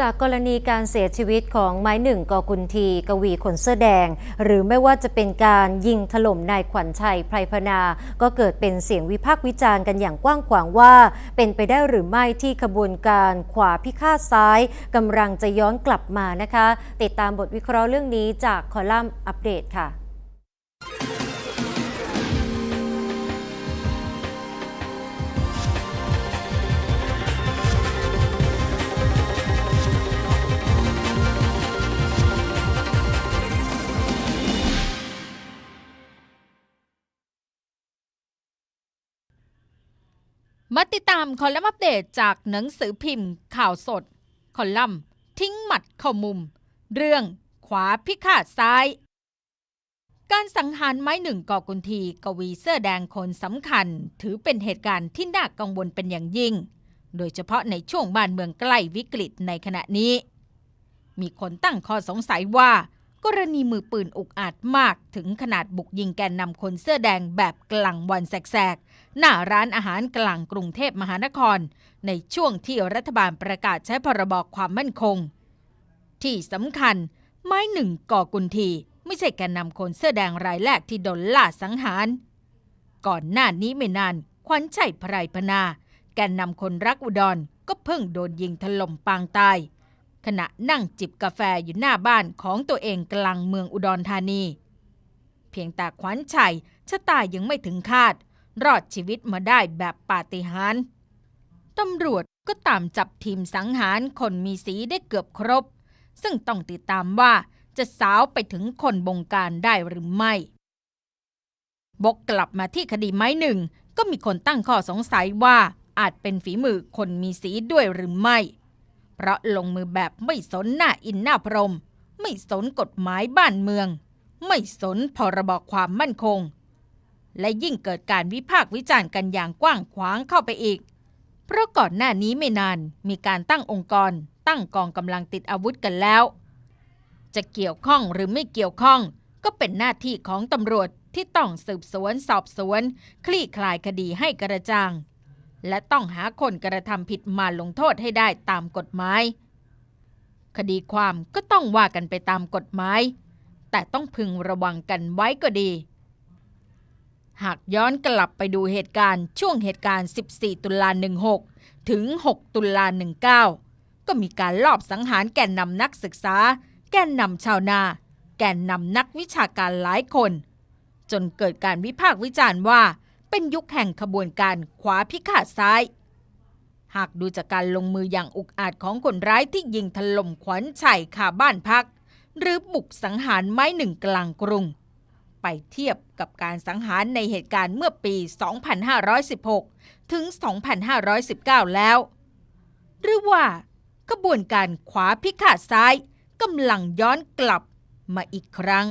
จากกรณีการเสียชีวิตของไม้หนึ่งกอกุลทีกวีขนเสื้อแดง หรือไม่ว่าจะเป็นการยิงถล่มนายขวัญชัยไพรพนา ก็เกิดเป็นเสียงวิพากษ์วิจารณ์กันอย่างกว้างขวางว่า เป็นไปได้หรือไม่ที่ขบวนการขวาพิฆาตซ้ายกำลังจะย้อนกลับมานะคะ ติดตามบทวิเคราะห์เรื่องนี้จากคอลัมน์อัปเดตค่ะ มาติดตามคอลัมน์อัปเดตจากหนังสือพิมพ์ ข่าวสด คอลัมน์ ทิ้งหมัดเข้ามุม เรื่องขวาพิฆาตซ้าย การสังหารไม้หนึ่งก่อกุนทีกวีเสื้อแดงคนสำคัญ ถือเป็นเหตุการณ์ที่น่ากังวลเป็นอย่างยิ่ง โดยเฉพาะในช่วงบ้านเมืองใกล้วิกฤตในขณะนี้ มีคนตั้งข้อสงสัยว่า กรณีมือปืนอุกอาจมากถึงขนาดบุกยิงแกนนำคนเสื้อแดงแบบกลางวันแสกๆ หน้าร้านอาหารกลางกรุงเทพมหานคร ในช่วงที่รัฐบาลประกาศใช้พรบความมั่นคง ที่สำคัญ ไม้หนึ่งก่อกุนทีไม่ใช่แกนนำคนเสื้อแดงรายแรกที่โดนล่าสังหาร ก่อนหน้านี้ไม่นานขวัญชัยไพรพนา แกนนำคนรักอุดรก็เพิ่งโดนยิงถล่มปางตาย ขณะนั่งจิบกาแฟอยู่หน้าบ้านของตัวเองกลางเมืองอุดรธานี เพียงแต่ขวัญชัยชะตายังไม่ถึงคาด รอดชีวิตมาได้แบบปาฏิหาริย์ตำรวจก็ตามจับทีมสังหารคนมีสีได้เกือบครบ ซึ่งต้องติดตามว่าจะสาวไปถึงคนบงการได้หรือไม่ บกกลับมาที่คดีไม้หนึ่ง ก็มีคนตั้งข้อสงสัยว่าอาจเป็นฝีมือคนมีสีด้วยหรือไม่ เพราะลงมือแบบไม่สนหน้าอินหน้าพรม ไม่สนกฎหมายบ้านเมือง ไม่สนพรบความมั่นคง และยิ่งเกิดการวิพากษ์วิจารณ์กันอย่างกว้างขวางเข้าไปอีก เพราะก่อนหน้านี้ไม่นานมีการตั้งองค์กร ตั้งกองกำลังติดอาวุธกันแล้ว จะเกี่ยวข้องหรือไม่เกี่ยวข้อง ก็เป็นหน้าที่ของตำรวจที่ต้องสืบสวนสอบสวน คลี่คลายคดีให้กระจ่าง และต้องหาคนกระทำผิดมาลงโทษให้ได้ตามกฎหมาย คดีความก็ต้องว่ากันไปตามกฎหมาย แต่ต้องพึงระวังกันไว้ก็ดี หากย้อนกลับไปดูเหตุการณ์ช่วงเหตุการณ์ 14 ตุลา16 ถึง 6 ตุลา19 ก็มีการลอบสังหารแกนนำนักศึกษา แกนนำชาวนา แกนนำนักวิชาการหลายคน จนเกิดการวิพากษ์วิจารณ์ว่า เป็นยุคแห่งขบวนการขวาพิฆาตซ้าย หากดูจากการลงมืออย่างอุกอาจของคนร้ายที่ยิงถล่มขวัญชัยคาบ้านพัก หรือบุกสังหารไม้หนึ่งกลางกรุง ไปเทียบกับการสังหารในเหตุการณ์เมื่อปี 2516 ถึง 2519 แล้ว หรือว่ากระบวนการขวาพิฆาตซ้ายกำลังย้อนกลับมาอีกครั้ง